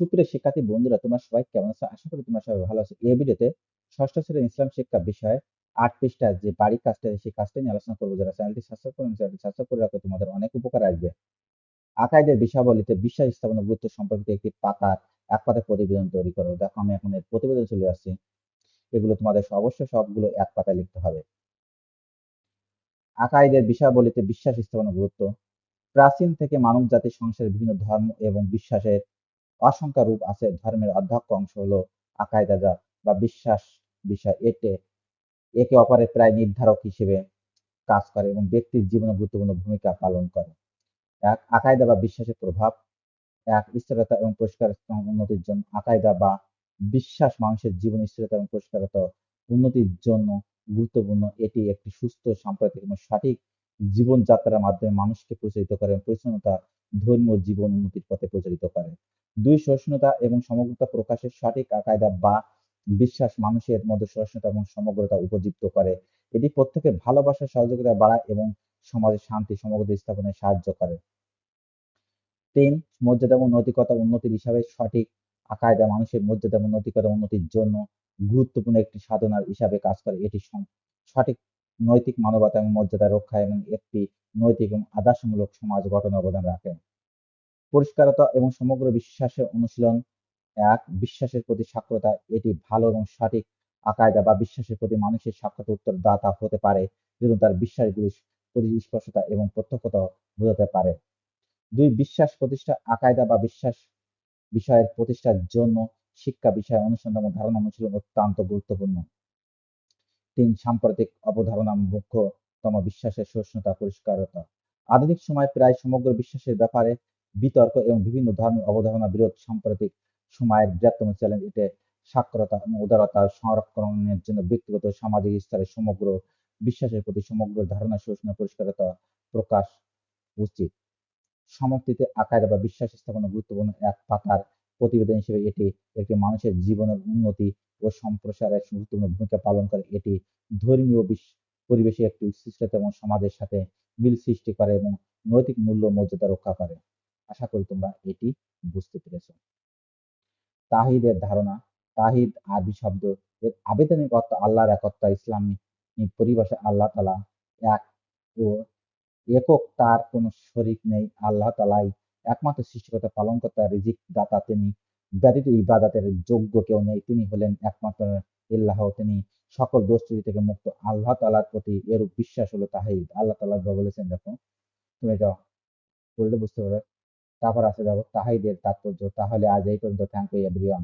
সুপ্রিয় শিক্ষার্থী বন্ধুরা, তোমরা সবাই কেমন আছো? আশা করি তোমরা সবাই ভালো আছো। এই ভিডিওতে ষষ্ঠ শ্রেণির ইসলাম শিক্ষা বিষয়ে আট পৃষ্ঠার যে বাড়ি কাজটা সেই কাজটা নিয়ে আলোচনা করব। যারা চ্যানেলটি সাবস্ক্রাইব করেন, চ্যানেলটি সাবস্ক্রাইব করে রাখো। তোমাদের অনেক উপকার আসবে। আকাইদের বিষয়াবলিতে বিশ্বাস স্থাপনের গুরুত্ব সম্পর্কিত একটি পাতার এক পাতার প্রতিবেদন তৈরি করো। দেখো, আমি এখন এর প্রতিবেদন চলে আসছি। এগুলো তোমাদের অবশ্যই সবগুলো এক পাতায় লিখতে হবে। আকাইদের বিষয়াবলিতে বিশ্বাস স্থাপনের গুরুত্ব। প্রাচীন থেকে মানব জাতির সংসারের বিভিন্ন ধর্ম এবং বিশ্বাসের অসংখ্য রূপ আছে, ধর্মের অধ্যক্ষ অংশ হলো আকায়দা যা বা বিশ্বাস বিষয়। এতে একে অপরের প্রায় নির্ধারক হিসেবে কাজ করে এবং ব্যক্তির জীবনে গুরুত্বপূর্ণ ভূমিকা পালন করে। এক, আকায়দা বা বিশ্বাসের প্রভাব। এক, স্থিরতা এবং পরিষ্কার উন্নতির জন্য আকায়দা বা বিশ্বাস মানুষের জীবন স্থিরতা এবং পরিষ্কারতা উন্নতির জন্য গুরুত্বপূর্ণ। এটি একটি সুস্থ, সাম্প্রতিক এবং সঠিক জীবনযাত্রার মাধ্যমে মানুষকে প্রচারিত করে পরিচ্ছন্নতা ধর্মীয় জীবন উন্নতির পথে প্রচারিত করে। দুই সহিষ্ণুতা এবং সমগ্রতা প্রকাশের সঠিক আকায়দা বা বিশ্বাস মানুষের মধ্যে সহিষ্ণুতা এবং সমগ্রতা উপযুক্ত করে। এটি প্রত্যেকের ভালোবাসা, সহযোগিতা বাড়ায় এবং সমাজে শান্তি সমগ্র স্থাপনে সাহায্য করে। তিন, মর্যাদা এবং নৈতিকতা উন্নতির হিসাবে সঠিক আকায়দা মানুষের মর্যাদা এবং নৈতিকতা উন্নতির জন্য গুরুত্বপূর্ণ একটি সাধনার হিসাবে কাজ করে। এটি সঠিক নৈতিক মানবতা এবং মর্যাদা রক্ষা এবং একটি নৈতিক এবং আদর্শমূলক সমাজ গঠনে অবদান রাখে। পরিষ্কারতা এবং সমগ্র বিশ্বাসের অনুশীলন এক, বিশ্বাসের প্রতি সাক্ষরতা, এটি ভালো এবং সঠিক আকায়দা বা বিশ্বাসের প্রতি মানুষের সাক্ষরতা উত্তরদাতা হতে পারে যেন তার বিশ্বাসগুলি প্রতি স্পষ্টতা এবং প্রত্যক্ষতা বোঝাতে পারে। দুই, বিশ্বাস প্রতিষ্ঠা, আকায়দা বা বিশ্বাস বিষয়ের প্রতিষ্ঠার জন্য শিক্ষা বিষয় অনুসন্ধান ধারণা অনুশীলন অত্যন্ত গুরুত্বপূর্ণ। তিন, সাম্প্রতিক অবধারণা মুখ্যতম বিশ্বাসের সহিষ্ণুতা, পরিষ্কারতা। আধুনিক সময় প্রায় সমগ্র বিশ্বাসের ব্যাপারে বিতর্ক এবং বিভিন্ন ধরনের অবধারণা, বিরোধ, সাম্প্রতিক সময়ের বৃহত্তম চ্যালেঞ্জ এতে সাক্ষরতা এবং উদারতা সংরক্ষণের জন্য ব্যক্তিগত সামাজিক স্তরে সমগ্র বিশ্বাসের প্রতি সমগ্র ধারণা সহিষ্ণু পরিষ্কারতা প্রকাশ উচিত। সমাপ্তিতে আকার বা বিশ্বাস স্থাপনের গুরুত্বপূর্ণ এক পাতার প্রতিবেদন হিসেবে এটি একটি মানুষের জীবনের উন্নতি ও সম্প্রসারের গুরুত্বপূর্ণ ভূমিকা পালন করে। এটি ধর্মীয় পরিবেশে একটি উচ্ছিষ্টতা এবং সমাজের সাথে মিল সৃষ্টি করে এবং নৈতিক মূল্য মর্যাদা রক্ষা করে। আশা করি তোমরা এটি বুঝতে পেরেছ। তাহিদের ধারণা, তাহিদ আরবি শব্দ, এর আবেদনিক অর্থ আল্লাহর একত্তা ইসলামী পরিভাষা আল্লাহ তালা এক ও একক তার কোনো শরিক নেই। আল্লাহ তালাই একমাত্র সৃষ্টিকর্তা, পালনকর্তা রিজিক দাতা তিনি। ব্যতীত ইবাদাতের যোগ্য কেউ নেই। তিনি হলেন একমাত্র ইল্লাহ। তিনি সকল দোষ থেকে মুক্ত। আল্লাহ তালার প্রতি এরূপ বিশ্বাস হলো তাহাই। আল্লাহ তালা বলেছেন দেখো। তুমি এটা বললে বুঝতে পারবে। তারপর আসে যাব। তাহাইদের তাৎপর্য। তাহলে আজ এই পর্যন্ত থ্যাংক ইউ এভরিওয়ান